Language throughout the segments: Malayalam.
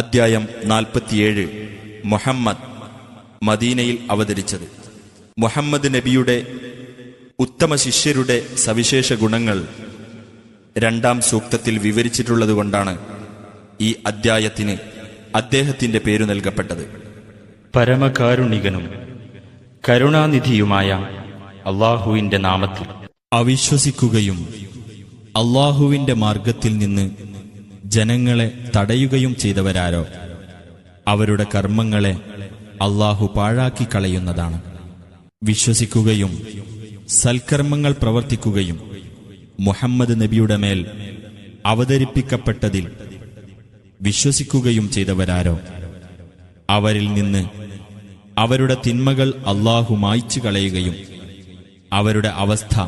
അദ്ധ്യായം നാൽപ്പത്തിയേഴ്. മുഹമ്മദ് മദീനയിൽ അവതരിച്ചത്. മുഹമ്മദ് നബിയുടെ ഉത്തമ ശിഷ്യരുടെ സവിശേഷ ഗുണങ്ങൾ രണ്ടാം സൂക്തത്തിൽ വിവരിച്ചിട്ടുള്ളതുകൊണ്ടാണ് ഈ അദ്ധ്യായത്തിന് അദ്ദേഹത്തിന്റെ പേരു നൽകപ്പെട്ടത്. പരമകാരുണികനും കരുണാനിധിയുമായ അള്ളാഹുവിന്റെ നാമത്തിൽ. അവിശ്വസിക്കുകയും അള്ളാഹുവിന്റെ മാർഗത്തിൽ നിന്ന് ജനങ്ങളെ തടയുകയും ചെയ്തവരാരോ? അവരുടെ കർമ്മങ്ങളെ അള്ളാഹു പാഴാക്കി കളയുന്നതാണ്. വിശ്വസിക്കുകയും സൽക്കർമ്മങ്ങൾ പ്രവർത്തിക്കുകയും മുഹമ്മദ് നബിയുടെ മേൽ അവതരിപ്പിക്കപ്പെട്ടതിൽ വിശ്വസിക്കുകയും ചെയ്തവരാരോ? അവരിൽ നിന്ന് അവരുടെ തിന്മകൾ അള്ളാഹു മായ്ച്ചു കളയുകയും അവരുടെ അവസ്ഥ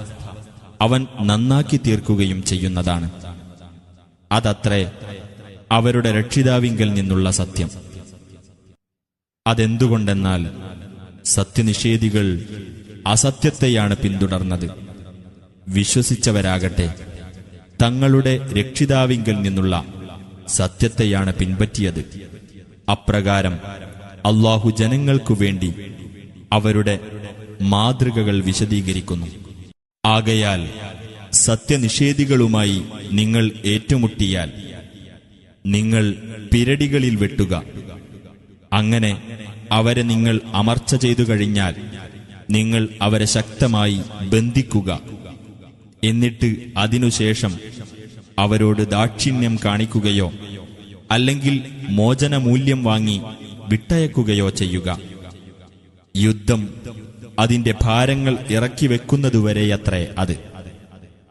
അവൻ നന്നാക്കി തീർക്കുകയും ചെയ്യുന്നതാണ്. അതത്രേ അവരുടെ രക്ഷിതാവിങ്കൽ നിന്നുള്ള സത്യം. അതെന്തുകൊണ്ടെന്നാൽ സത്യനിഷേധികൾ അസത്യത്തെയാണ് പിന്തുടർന്നത്. വിശ്വസിച്ചവരാകട്ടെ തങ്ങളുടെ രക്ഷിതാവിങ്കൽ നിന്നുള്ള സത്യത്തെയാണ് പിൻപറ്റിയത്. അപ്രകാരം അള്ളാഹു ജനങ്ങൾക്കു വേണ്ടി അവരുടെ മാതൃകകൾ വിശദീകരിക്കുന്നു. ആകയാൽ സത്യനിഷേധികളുമായി നിങ്ങൾ ഏറ്റുമുട്ടിയാൽ നിങ്ങൾ പിരടികളിൽ വെട്ടുക. അങ്ങനെ അവരെ നിങ്ങൾ അമർച്ച ചെയ്തു കഴിഞ്ഞാൽ നിങ്ങൾ അവരെ ശക്തമായി ബന്ധിക്കുക. എന്നിട്ട് അതിനുശേഷം അവരോട് ദാക്ഷിണ്യം കാണിക്കുകയോ അല്ലെങ്കിൽ മോചനമൂല്യം വാങ്ങി വിട്ടയക്കുകയോ ചെയ്യുക. യുദ്ധം അതിന്റെ ഭാരങ്ങൾ ഇറക്കി വെക്കുന്നതുവരെയത്രേ അത്.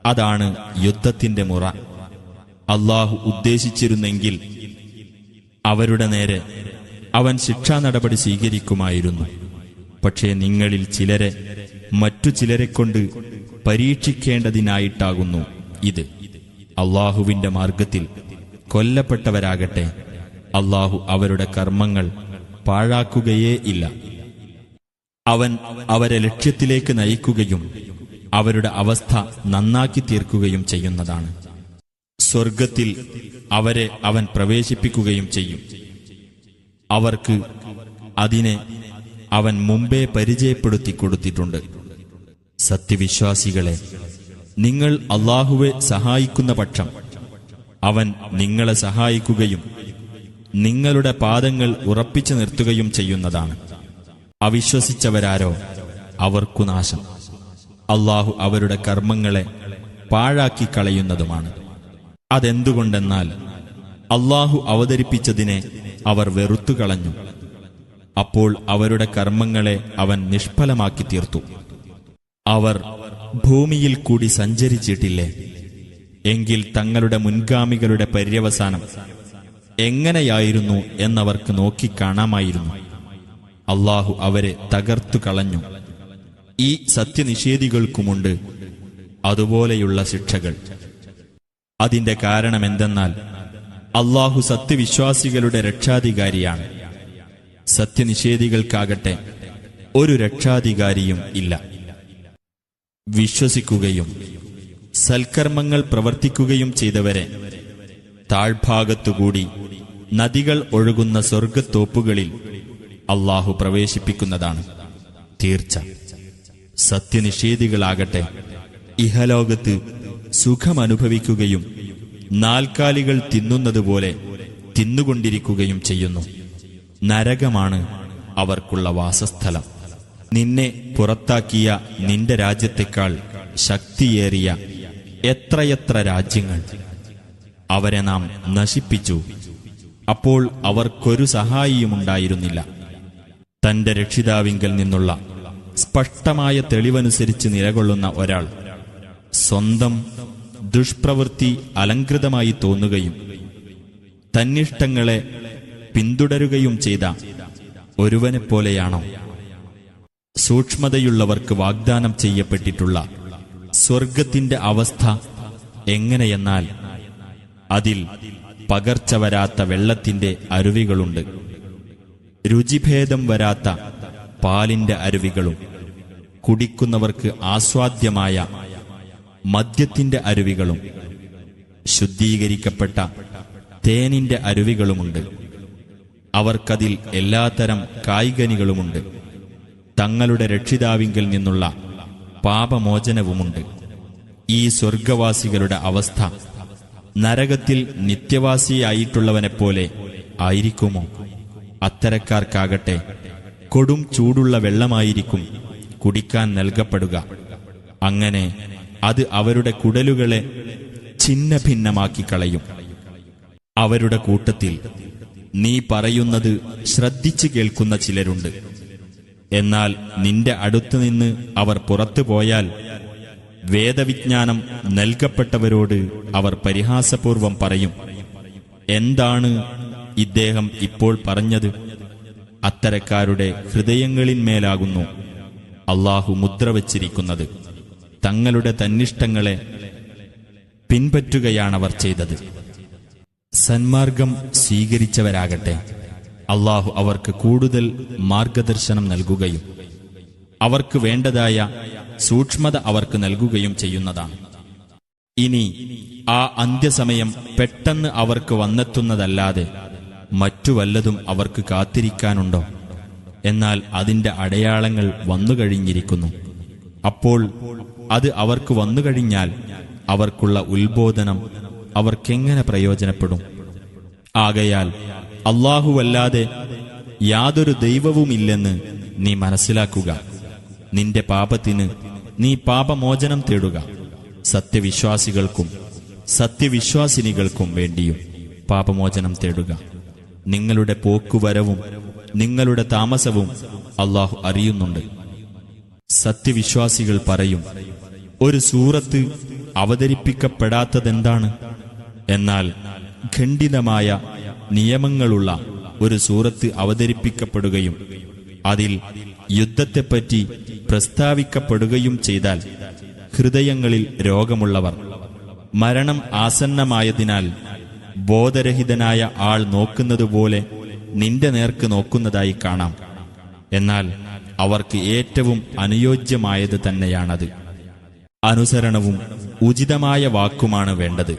അതാണ് യുദ്ധത്തിന്റെ മുറ. അള്ളാഹു ഉദ്ദേശിച്ചിരുന്നെങ്കിൽ അവരുടെ നേരെ അവൻ ശിക്ഷാ നടപടി സ്വീകരിക്കുമായിരുന്നു. പക്ഷേ നിങ്ങളിൽ ചിലരെ മറ്റു ചിലരെ കൊണ്ട് പരീക്ഷിക്കേണ്ടതിനായിട്ടാകുന്നു ഇത്. അള്ളാഹുവിന്റെ മാർഗത്തിൽ കൊല്ലപ്പെട്ടവരാകട്ടെ. അള്ളാഹു അവരുടെ കർമ്മങ്ങൾ പാഴാക്കുകയേ ഇല്ല. അവൻ അവരെ ലക്ഷ്യത്തിലേക്ക് നയിക്കുകയും അവരുടെ അവസ്ഥ നന്നാക്കി തീർക്കുകയും ചെയ്യുന്നതാണ്. സ്വർഗത്തിൽ അവരെ അവൻ പ്രവേശിപ്പിക്കുകയും ചെയ്യും. അവർക്ക് അതിനെ അവൻ മുമ്പേ പരിചയപ്പെടുത്തി കൊടുത്തിട്ടുണ്ട്. സത്യവിശ്വാസികളെ നിങ്ങൾ അള്ളാഹുവെ സഹായിക്കുന്ന പക്ഷം അവൻ നിങ്ങളെ സഹായിക്കുകയും നിങ്ങളുടെ പാദങ്ങൾ ഉറപ്പിച്ചു നിർത്തുകയും ചെയ്യുന്നതാണ്. അവിശ്വസിച്ചവരാരോ? അവർക്കു നാശം. അള്ളാഹു അവരുടെ കർമ്മങ്ങളെ പാഴാക്കി കളയുന്നതുമാണ്. അതെന്തുകൊണ്ടെന്നാൽ അള്ളാഹു അവതരിപ്പിച്ചതിനെ അവർ വെറുത്തുകളഞ്ഞു അപ്പോൾ അവരുടെ കർമ്മങ്ങളെ അവൻ നിഷ്ഫലമാക്കി തീർത്തു. അവർ ഭൂമിയിൽ കൂടി സഞ്ചരിച്ചിട്ടില്ലേ? എങ്കിൽ തങ്ങളുടെ മുൻഗാമികളുടെ പര്യവസാനം എങ്ങനെയായിരുന്നു എന്നവർക്ക് നോക്കിക്കാണാമായിരുന്നു അള്ളാഹു അവരെ തകർത്തു കളഞ്ഞു. ഈ സത്യനിഷേധികൾക്കുമുണ്ട്. അതുപോലെയുള്ള ശിക്ഷകൾ. അതിന്റെ കാരണമെന്തെന്നാൽ അള്ളാഹു സത്യവിശ്വാസികളുടെ രക്ഷാധികാരിയാണ്. സത്യനിഷേധികൾക്കാകട്ടെ ഒരു രക്ഷാധികാരിയും ഇല്ല. വിശ്വസിക്കുകയും സൽക്കർമ്മങ്ങൾ പ്രവർത്തിക്കുകയും ചെയ്തവരെ താഴ്ഭാഗത്തുകൂടി നദികൾ ഒഴുകുന്ന സ്വർഗത്തോപ്പുകളിൽ അള്ളാഹു പ്രവേശിപ്പിക്കുന്നതാണ് തീർച്ച. സത്യനിഷേധികളാകട്ടെ. ഇഹലോകത്ത് സുഖമനുഭവിക്കുകയും നാൽക്കാലികൾ തിന്നുന്നതുപോലെ തിന്നുകൊണ്ടിരിക്കുകയും ചെയ്യുന്നു. നരകമാണ് അവർക്കുള്ള വാസസ്ഥലം. നിന്നെ പുറത്താക്കിയ നിന്റെ രാജ്യത്തെക്കാൾ ശക്തിയേറിയ എത്രയെത്ര രാജ്യങ്ങൾ അവരെ നാം നശിപ്പിച്ചു. അപ്പോൾ അവർക്കൊരു സഹായിയുമുണ്ടായിരുന്നില്ല. തന്റെ രക്ഷിതാവിങ്കൽ നിന്നുള്ള സ്പഷ്ടമായ തെളിവനുസരിച്ച് നിലകൊള്ളുന്ന ഒരാൾ സ്വന്തം ദുഷ്പ്രവൃത്തി അലങ്കൃതമായി തോന്നുകയും തന്നിഷ്ടങ്ങളെ പിന്തുടരുകയും ചെയ്ത ഒരുവനെപ്പോലെയാണോ? സൂക്ഷ്മതയുള്ളവർക്ക് വാഗ്ദാനം ചെയ്യപ്പെട്ടിട്ടുള്ള സ്വർഗത്തിന്റെ അവസ്ഥ എങ്ങനെയെന്നാൽ അതിൽ പകർച്ച വരാത്ത വെള്ളത്തിന്റെ അരുവികളുണ്ട്. രുചിഭേദം വരാത്ത പാലിന്റെ അരുവികളും കുടിക്കുന്നവർക്ക് ആസ്വാദ്യമായ മദ്യത്തിന്റെ അരുവികളും ശുദ്ധീകരിക്കപ്പെട്ട തേനിന്റെ അരുവികളുമുണ്ട്. അവർക്കതിൽ എല്ലാത്തരം കായികനികളുമുണ്ട്. തങ്ങളുടെ രക്ഷിതാവിങ്കിൽ നിന്നുള്ള പാപമോചനവുമുണ്ട്. ഈ സ്വർഗവാസികളുടെ അവസ്ഥ നരകത്തിൽ നിത്യവാസിയായിട്ടുള്ളവനെപ്പോലെ ആയിരിക്കുമോ? അത്തരക്കാർക്കാകട്ടെ കൊടും ചൂടുള്ള വെള്ളമായിരിക്കും കുടിക്കാൻ നൽകപ്പെടുക. അങ്ങനെ അത് അവരുടെ കുടലുകളെ ഛിന്ന ഭിന്നമാക്കി കളയും അവരുടെ കൂട്ടത്തിൽ നീ പറയുന്നത് ശ്രദ്ധിച്ചു കേൾക്കുന്ന ചിലരുണ്ട്. എന്നാൽ നിന്റെ അടുത്തുനിന്ന് അവർ പുറത്തു പോയാൽ വേദവിജ്ഞാനം നൽകപ്പെട്ടവരോട് അവർ പരിഹാസപൂർവം പറയും. എന്താണ് ഇദ്ദേഹം ഇപ്പോൾ പറഞ്ഞത്? അത്തരക്കാരുടെ ഹൃദയങ്ങളിന്മേലാകുന്നു അള്ളാഹു മുദ്ര വച്ചിരിക്കുന്നത്. തങ്ങളുടെ തന്നിഷ്ടങ്ങളെ പിൻപറ്റുകയാണവർ ചെയ്തത്. സന്മാർഗം സ്വീകരിച്ചവരാകട്ടെ. അള്ളാഹു അവർക്ക് കൂടുതൽ മാർഗദർശനം നൽകുകയും അവർക്ക് വേണ്ടതായ സൂക്ഷ്മത അവർക്ക് നൽകുകയും ചെയ്യുന്നതാണ്. ഇനി ആ അന്ത്യസമയം പെട്ടെന്ന് അവർക്ക് വന്നെത്തുന്നതല്ലാതെ മറ്റു വല്ലതും അവർക്ക് കാത്തിരിക്കാനുണ്ടോ? എന്നാൽ അതിന്റെ അടയാളങ്ങൾ വന്നുകഴിഞ്ഞിരിക്കുന്നു അപ്പോൾ അത് അവർക്ക് വന്നുകഴിഞ്ഞാൽ അവർക്കുള്ള ഉത്ബോധനം അവർക്കെങ്ങനെ പ്രയോജനപ്പെടും? ആകയാൽ അള്ളാഹുവല്ലാതെ യാതൊരു ദൈവവുമില്ലെന്ന് നീ മനസ്സിലാക്കുക. നിന്റെ പാപത്തിന് നീ പാപമോചനം തേടുക. സത്യവിശ്വാസികൾക്കും സത്യവിശ്വാസിനികൾക്കും വേണ്ടിയും പാപമോചനം തേടുക. നിങ്ങളുടെ പോക്കുവരവും നിങ്ങളുടെ താമസവും അള്ളാഹു അറിയുന്നുണ്ട്. സത്യവിശ്വാസികൾ പറയും ഒരു സൂറത്ത് അവതരിപ്പിക്കപ്പെടാത്തതെന്താണ്? എന്നാൽ ഖണ്ഡിതമായ നിയമങ്ങളുള്ള ഒരു സൂറത്ത് അവതരിപ്പിക്കപ്പെടുകയും അതിൽ യുദ്ധത്തെപ്പറ്റി പ്രസ്താവിക്കപ്പെടുകയും ചെയ്താൽ ഹൃദയങ്ങളിൽ രോഗമുള്ളവർ മരണം ആസന്നമായതിനാൽ ബോധരഹിതനായ ആൾ നോക്കുന്നതുപോലെ നിന്റെ നേർക്ക് നോക്കുന്നതായി കാണാം. എന്നാൽ അവർക്ക് ഏറ്റവും അനുയോജ്യമായത് തന്നെയാണത്. അനുസരണവും ഉചിതമായ വാക്കുമാണ് വേണ്ടത്.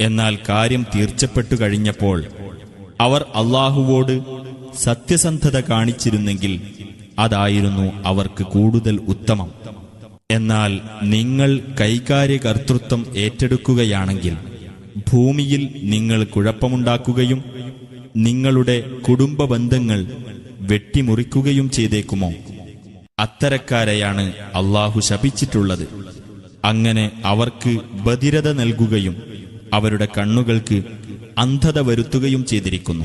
എന്നാൽ കാര്യം തീർച്ചപ്പെട്ടു കഴിഞ്ഞപ്പോൾ അവർ അള്ളാഹുവോട് സത്യസന്ധത കാണിച്ചിരുന്നെങ്കിൽ അതായിരുന്നു അവർക്ക് കൂടുതൽ ഉത്തമം. എന്നാൽ നിങ്ങൾ കൈകാര്യകർത്തൃത്വം ഏറ്റെടുക്കുകയാണെങ്കിൽ ഭൂമിയിൽ നിങ്ങൾ കുഴപ്പമുണ്ടാക്കുകയും നിങ്ങളുടെ കുടുംബ ബന്ധങ്ങൾ വെട്ടിമുറിക്കുകയും ചെയ്തേക്കുമോ? അത്തരക്കാരെയാണ് അള്ളാഹു ശപിച്ചിട്ടുള്ളത്. അങ്ങനെ അവർക്ക് ബധിരത നൽകുകയും അവരുടെ കണ്ണുകൾക്ക് അന്ധത വരുത്തുകയും ചെയ്തിരിക്കുന്നു.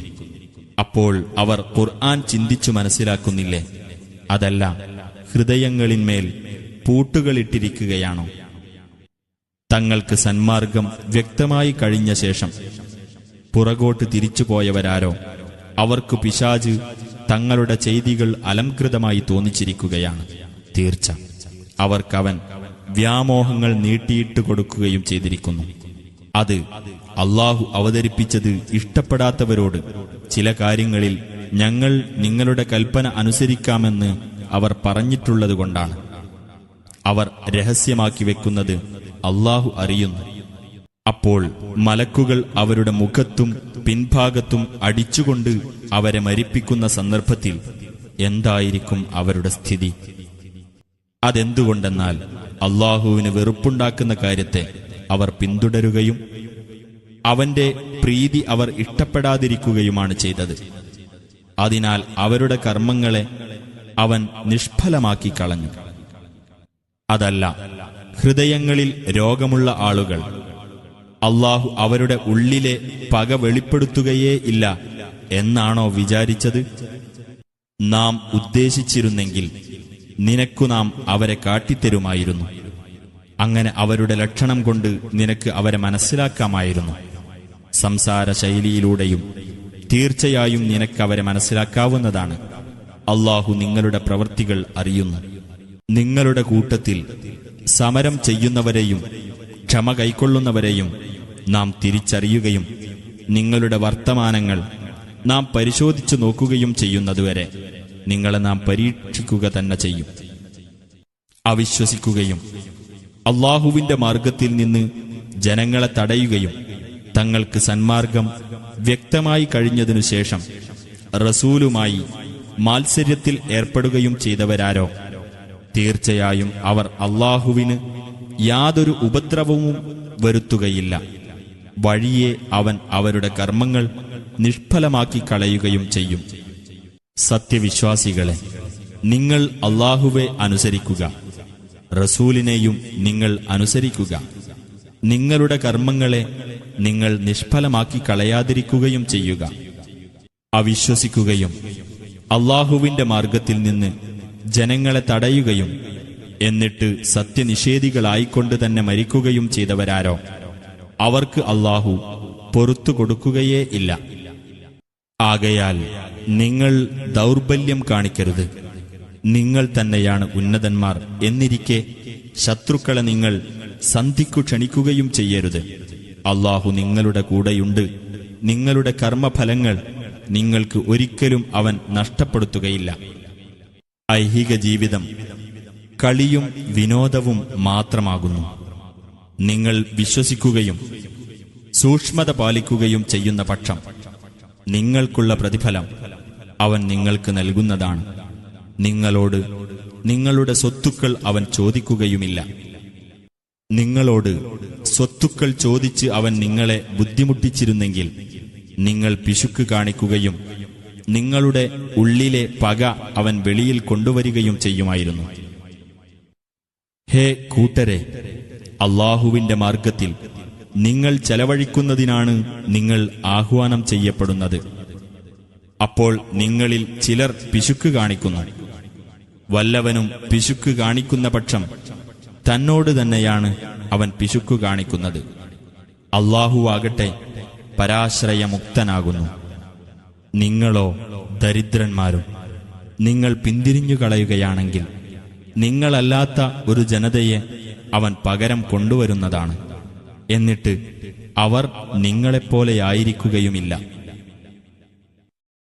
അപ്പോൾ അവർ ഖുർആൻ ചിന്തിച്ചു മനസ്സിലാക്കുന്നില്ലേ? അതല്ല ഹൃദയങ്ങളിന്മേൽ പൂട്ടുകളിട്ടിരിക്കുകയാണോ തങ്ങൾക്ക് സന്മാർഗം വ്യക്തമായി കഴിഞ്ഞ ശേഷം പുറകോട്ട് തിരിച്ചുപോയവരാരോ? അവർക്ക് പിശാജ് തങ്ങളുടെ ചെയ്തികൾ അലംകൃതമായി തോന്നിച്ചിരിക്കുകയാണ്. തീർച്ച. അവർക്കവൻ വ്യാമോഹങ്ങൾ നീട്ടിയിട്ട് കൊടുക്കുകയും ചെയ്തിരിക്കുന്നു. അത് അള്ളാഹു അവതരിപ്പിച്ചത് ഇഷ്ടപ്പെടാത്തവരോട് ചില കാര്യങ്ങളിൽ ഞങ്ങൾ നിങ്ങളുടെ കൽപ്പന അനുസരിക്കാമെന്ന് അവർ പറഞ്ഞിട്ടുള്ളതുകൊണ്ടാണ്. അവർ രഹസ്യമാക്കി വെക്കുന്നത് അള്ളാഹു അറിയുന്നു. അപ്പോൾ മലക്കുകൾ അവരുടെ മുഖത്തും പിൻഭാഗത്തും അടിച്ചുകൊണ്ട് അവരെ മരിപ്പിക്കുന്ന സന്ദർഭത്തിൽ എന്തായിരിക്കും അവരുടെ സ്ഥിതി? അതെന്തുകൊണ്ടെന്നാൽ അള്ളാഹുവിന് വെറുപ്പുണ്ടാക്കുന്ന കാര്യത്തെ അവർ പിന്തുടരുകയും അവന്റെ പ്രീതി അവർ ഇഷ്ടപ്പെടാതിരിക്കുകയുമാണ് ചെയ്തത്. അതിനാൽ അവരുടെ കർമ്മങ്ങളെ അവൻ നിഷ്ഫലമാക്കി കളഞ്ഞു. അതല്ല ഹൃദയങ്ങളിൽ രോഗമുള്ള ആളുകൾ. അള്ളാഹു അവരുടെ ഉള്ളിലെ പക വെളിപ്പെടുത്തുകയേ ഇല്ല എന്നാണോ വിചാരിച്ചത്? നാം ഉദ്ദേശിച്ചിരുന്നെങ്കിൽ നിനക്കു നാം അവരെ കാട്ടിത്തരുമായിരുന്നു. അങ്ങനെ അവരുടെ ലക്ഷണം കൊണ്ട് നിനക്ക് അവരെ മനസ്സിലാക്കാമായിരുന്നു. സംസാര ശൈലിയിലൂടെയും തീർച്ചയായും നിനക്ക് അവരെ മനസ്സിലാക്കാവുന്നതാണ്. അള്ളാഹു നിങ്ങളുടെ പ്രവൃത്തികൾ അറിയുന്നു. നിങ്ങളുടെ കൂട്ടത്തിൽ സമരം ചെയ്യുന്നവരെയും ക്ഷമ കൈക്കൊള്ളുന്നവരെയും നാം തിരിച്ചറിയുകയും നിങ്ങളുടെ വർത്തമാനങ്ങൾ നാം പരിശോധിച്ചു നോക്കുകയും ചെയ്യുന്നതുവരെ നിങ്ങളെ നാം പരീക്ഷിക്കുക തന്നെ ചെയ്യും. അവിശ്വസിക്കുകയും അള്ളാഹുവിന്റെ മാർഗത്തിൽ നിന്ന് ജനങ്ങളെ തടയുകയും തങ്ങൾക്ക് സന്മാർഗം വ്യക്തമായി കഴിഞ്ഞതിനു ശേഷം റസൂലുമായി മാത്സര്യത്തിൽ ഏർപ്പെടുകയും ചെയ്തവരാരോ? തീർച്ചയായും അവർ അള്ളാഹുവിന് യാതൊരു ഉപദ്രവവും വരുത്തുകയില്ല. വഴിയെ അവൻ അവരുടെ കർമ്മങ്ങൾ നിഷ്ഫലമാക്കി കളയുകയും ചെയ്യും. സത്യവിശ്വാസികളെ നിങ്ങൾ അള്ളാഹുവെ അനുസരിക്കുക. റസൂലിനെയും നിങ്ങൾ അനുസരിക്കുക. നിങ്ങളുടെ കർമ്മങ്ങളെ നിങ്ങൾ നിഷ്ഫലമാക്കി കളയാതിരിക്കുകയും ചെയ്യുക. അവിശ്വസിക്കുകയും അള്ളാഹുവിന്റെ മാർഗത്തിൽ നിന്ന് ജനങ്ങളെ തടയുകയും എന്നിട്ട് സത്യനിഷേധികളായിക്കൊണ്ട് തന്നെ മരിക്കുകയും ചെയ്തവരാരോ? അവർക്ക് അള്ളാഹു പൊറത്തു കൊടുക്കുകയേ ഇല്ല. ആകയാൽ നിങ്ങൾ ദൗർബല്യം കാണിക്കരുത്. നിങ്ങൾ തന്നെയാണ് ഉന്നതന്മാർ എന്നിരിക്കെ ശത്രുക്കളെ നിങ്ങൾ സന്ധിക്കു ക്ഷണിക്കുകയും ചെയ്യരുത്. അള്ളാഹു നിങ്ങളുടെ കൂടെയുണ്ട്. നിങ്ങളുടെ കർമ്മഫലങ്ങൾ നിങ്ങൾക്ക് ഒരിക്കലും അവൻ നഷ്ടപ്പെടുത്തുകയില്ല. ഐഹിക ജീവിതം കളിയും വിനോദവും മാത്രമാകുന്നു. നിങ്ങൾ വിശ്വസിക്കുകയും സൂക്ഷ്മത പാലിക്കുകയും ചെയ്യുന്ന പക്ഷം നിങ്ങൾക്കുള്ള പ്രതിഫലം അവൻ നിങ്ങൾക്ക് നൽകുന്നതാണ്. നിങ്ങളോട് നിങ്ങളുടെ സ്വത്തുക്കൾ അവൻ ചോദിക്കുകയുമില്ല. നിങ്ങളോട് സ്വത്തുക്കൾ ചോദിച്ച് അവൻ നിങ്ങളെ ബുദ്ധിമുട്ടിച്ചിരുന്നെങ്കിൽ നിങ്ങൾ പിശുക്ക് കാണിക്കുകയും നിങ്ങളുടെ ഉള്ളിലെ പക അവൻ വെളിയിൽ കൊണ്ടുവരികയും ചെയ്യുമായിരുന്നു. ഹേ കൂട്ടരെ അള്ളാഹുവിന്റെ മാർഗത്തിൽ നിങ്ങൾ ചെലവഴിക്കുന്നതിനാണ് നിങ്ങൾ ആഹ്വാനം ചെയ്യപ്പെടുന്നത്. അപ്പോൾ നിങ്ങളിൽ ചിലർ പിശുക്ക് കാണിക്കുന്നു. വല്ലവനും പിശുക്ക് കാണിക്കുന്ന പക്ഷം തന്നോട് തന്നെയാണ് അവൻ പിശുക്ക് കാണിക്കുന്നത്. അള്ളാഹുവാകട്ടെ പരാശ്രയമുക്തനാകുന്നു. നിങ്ങളോ ദരിദ്രന്മാരും നിങ്ങൾ പിന്തിരിഞ്ഞു കളയുകയാണെങ്കിൽ നിങ്ങളല്ലാത്ത ഒരു ജനതയെ അവൻ പകരം കൊണ്ടുവരുന്നതാണ്. എന്നിട്ട് അവർ നിങ്ങളെപ്പോലെയായിരിക്കുകയുമില്ല.